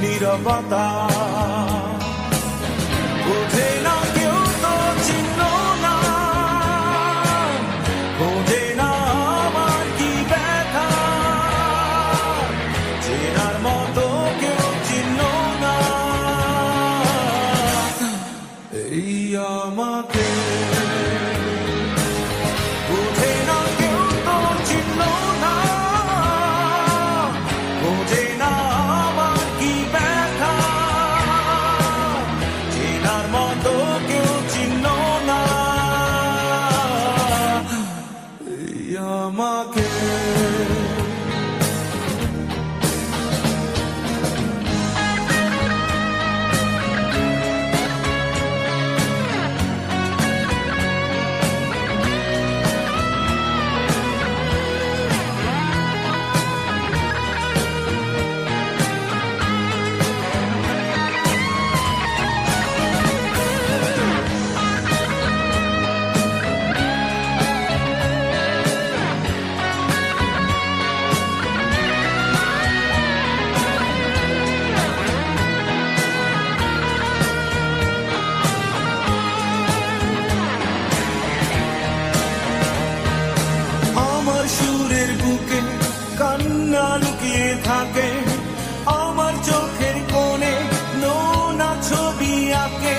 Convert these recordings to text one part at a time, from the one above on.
নীরবতা। আঁকে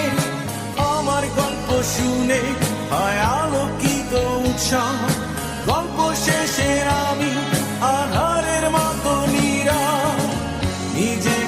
আমার গল্প শুনে হয় আলোকিত উৎসাহ গল্প শেষে আমি আধারের মতো নীরা নিজেকে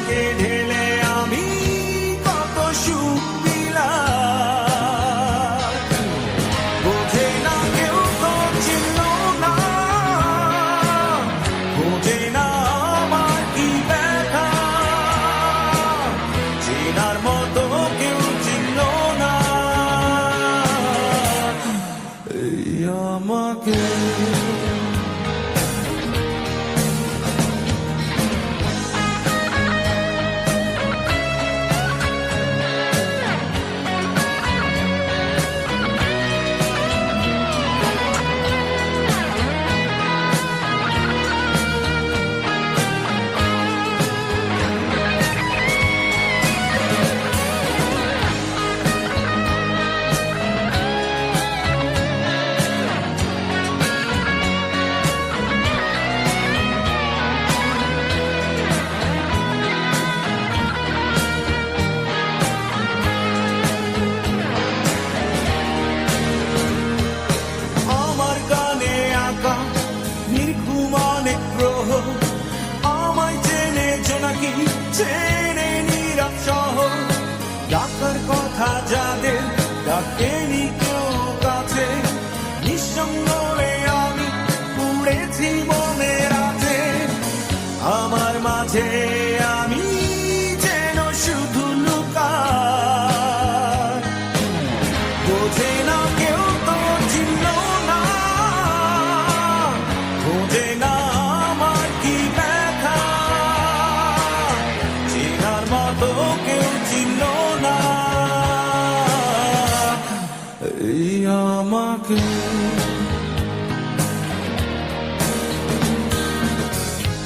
মাঝে আমি যেন শুধু লুকাই বোঝে না কেউ তো চিহ্ন না। বোঝে না আমার কি ব্যথা। চেনার মতো কেউ চিহ্ন না। এই আমাকে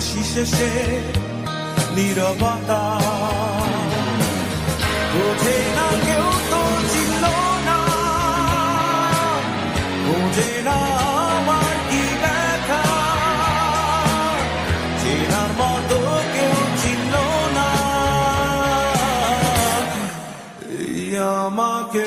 হাসি শেষে নিরবতা। বোঝে না কেউ তো ছিল না। বোঝে না আমার কি ব্যথা। চেনার মতো কেউ ছিল না। আমাকে